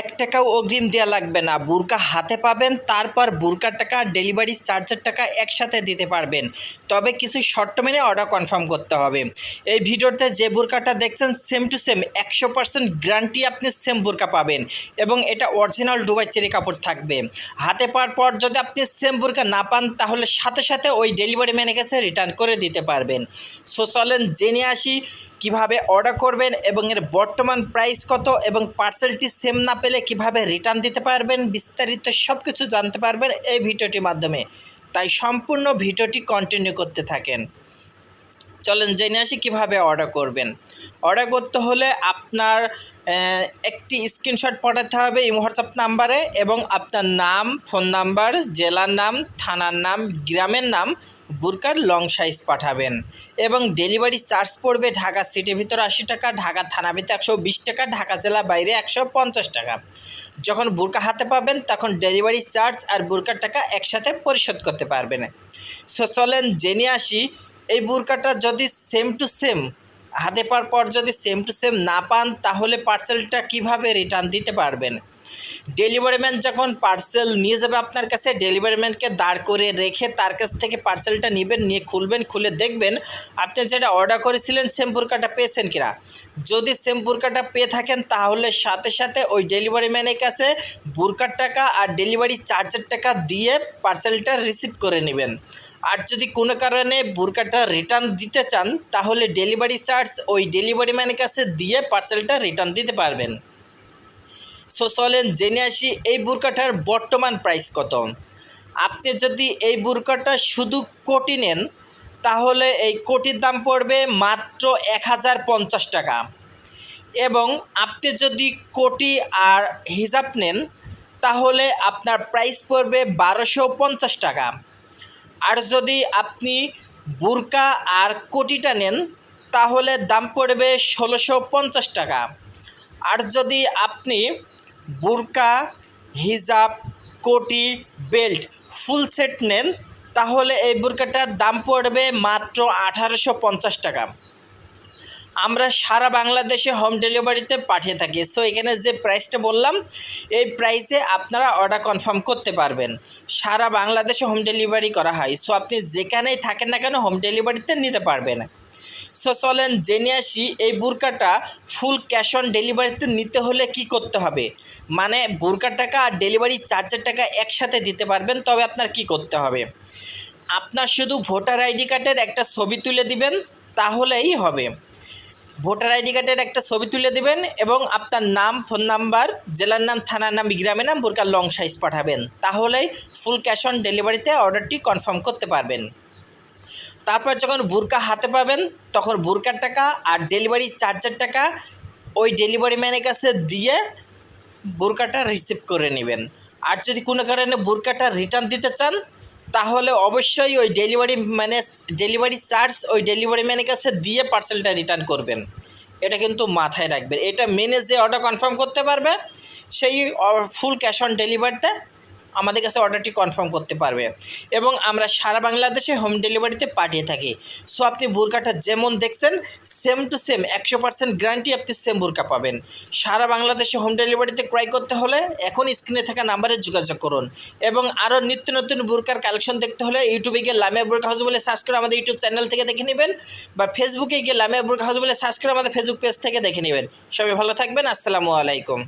এক টাকাও অগ্রিম দেওয়া লাগবে না। বুরকা হাতে পাবেন, তারপর বুরকার টাকা, ডেলিভারি চার্জের টাকা একসাথে দিতে পারবেন। তবে কিছু শর্ত মেনে অর্ডার কনফার্ম করতে হবে। এই ভিডিওতে যে বুরকাটা দেখছেন সেম টু সেম একশো পার্সেন্ট গ্যারান্টি আপনি সেম বুরকা পাবেন এবং এটা অরিজিনাল ডুবাই চেরি কাপড় থাকবে। হাতে পাওয়ার পর যদি আপনি সেম বুরকা না পান, তাহলে সাথে সাথে ওই ডেলিভারি ম্যানের কাছে রিটার্ন করে দিতে পারবেন। সো চলেন জেনে আসি কীভাবে অর্ডার করবেন এবং এর বর্তমান প্রাইস কত এবং পার্সেলটি সেম না পেলে কীভাবে রিটার্ন দিতে পারবেন, বিস্তারিত সব কিছু জানতে পারবেন এই ভিডিওটির মাধ্যমে। তাই সম্পূর্ণ ভিডিওটি কন্টিনিউ করতে থাকেন। চলেন জেনে আসি কীভাবে অর্ডার করবেন। অর্ডার করতে হলে আপনার একটি স্ক্রিনশট পাঠাতে হবে এই হোয়াটসঅ্যাপ নাম্বারে এবং আপনার নাম ফোন নাম্বার জেলার নাম, থানার নাম, গ্রামের নাম, বুরকার লং সাইজ পাঠাবেন। এবং ডেলিভারি চার্জ পড়বে ঢাকা সিটির ভিতরে আশি টাকা, ঢাকা থানা ভিতরে একশো বিশ টাকা, ঢাকা জেলা বাইরে একশো পঞ্চাশ টাকা। যখন বুরকা হাতে পাবেন, তখন ডেলিভারি চার্জ আর বুরকার টাকা একসাথে পরিশোধ করতে পারবেন। সো চলেন জেনে আসি, এই বুরকাটা যদি সেম টু সেম হাতে পাওয়ার পর যদি সেম টু সেম না পান, তাহলে পার্সেলটা কীভাবে রিটার্ন দিতে পারবেন? ডেলিভারি ম্যান যখন পার্সেল নিয়ে যাবে আপনার কাছে ডেলিভারি ম্যানকে দাঁড় করে রেখে তার কাছ থেকে পার্সেলটা নেবেন, নিয়ে খুলবেন, খুলে দেখবেন আপনি যেটা অর্ডার করেছিলেন সেম বুরকাটা পেয়েছেন কিনা? যদি সেম বুরকাটা পেয়ে থাকেন, তাহলে সাথে সাথে ওই ডেলিভারি ম্যানের কাছে বুরকার টাকা আর ডেলিভারি চার্জের টাকা দিয়ে পার্সেলটা রিসিভ করে নেবেন। আর যদি কোনো কারণে বুরকাটা রিটার্ন দিতে চান, তাহলে ডেলিভারি চার্জ ওই ডেলিভারি ম্যানের কাছে দিয়ে পার্সেলটা রিটার্ন দিতে পারবেন। সো চলেন জেনে আসি এই বুরকাটার বর্তমান প্রাইস কত। আপনি যদি এই বুরকাটা শুধু কোটি নেন, তাহলে এই কোটির দাম পড়বে মাত্র এক হাজার পঞ্চাশ টাকা। এবং আপনি যদি কোটি আর হিজাব নেন, তাহলে আপনার প্রাইস পড়বে বারোশো পঞ্চাশ টাকা। আর যদি আপনি বুরকা আর কোটিটা নেন, তাহলে দাম পড়বে ষোলোশো পঞ্চাশ টাকা। আর যদি আপনি বুরকা, হিজাব, কোটি, বেল্ট ফুল সেট নেন, তাহলে এই বুরকাটার দাম পড়বে মাত্র আঠারোশো পঞ্চাশ টাকা। আমরা সারা বাংলাদেশে হোম ডেলিভারিতে পাঠিয়ে থাকি। সো এখানে যে প্রাইসটা বললাম, এই প্রাইসে আপনারা অর্ডার কনফার্ম করতে পারবেন। সারা বাংলাদেশে হোম ডেলিভারি করা হয়। সো আপনি যেখানেই থাকেন না কেন হোম ডেলিভারিতে নিতে পারবেন। সো চলেন জেনে আসি, এই বুরকাটা ফুল ক্যাশ অন ডেলিভারিতে নিতে হলে কি করতে হবে? মানে বুরকার টাকা আর ডেলিভারি চার্জের টাকা একসাথে দিতে পারবেন, তবে আপনার কি করতে হবে? আপনার শুধু ভোটার আইডি কার্ডের একটা ছবি তুলে দিবেন, তাহলেই হবে। ভোটার আইডি কার্ডের একটা ছবি তুলে দেবেন এবং আপনার নাম, ফোন নাম্বার, জেলার নাম, থানার নাম, গ্রামের নাম, বোরকার লং সাইজ পাঠাবেন। তাহলেই ফুল ক্যাশ অন ডেলিভারিতে অর্ডারটি কনফার্ম করতে পারবেন। তারপর যখন বুরকা হাতে পাবেন, তখন বুরকার টাকা আর ডেলিভারি চার্জের টাকা ওই ডেলিভারি ম্যানের কাছে দিয়ে বুরকাটা রিসিভ করে নেবেন। আর যদি কোনো কারণে বুরকাটা রিটার্ন দিতে চান তাহলে অবশ্যই ওই ডেলিভারি ম্যানে ডেলিভারি চার্জ ওই ডেলিভারি ম্যানের কাছে দিয়ে পার্সেলটা রিটার্ন করবেন। এটা কিন্তু মাথায় রাখবেন। এটা মেনে যে অর্ডার কনফার্ম করতে পারবে, সেই ফুল ক্যাশ অন ডেলিভারিতে আমাদের কাছে অর্ডারটি কনফার্ম করতে পারবে। এবং আমরা সারা বাংলাদেশে হোম ডেলিভারিতে পাঠিয়ে থাকি। সো আপনি বুরকাটা যেমন দেখছেন সেম টু সেম একশো পার্সেন্ট গ্যারান্টি আপনি সেম বুরকা পাবেন। সারা বাংলাদেশে হোম ডেলিভারিতে ক্রয় করতে হলে এখন স্ক্রিনে থাকা নাম্বারে যোগাযোগ করুন। এবং আরও নিত্য নতুন বুরকার কালেকশন দেখতে হলে ইউটিউবে গিয়ে লামিয়া বুরকা হাউস বলে সার্চ করে আমাদের ইউটিউব চ্যানেল থেকে দেখে নেবেন বা ফেসবুকে গিয়ে লামিয়া বুরকা হাউস বলে সার্চ করে আমাদের ফেসবুক পেজ থেকে দেখে নেবেন। সবাই ভালো থাকবেন, আসসালামু আলাইকুম।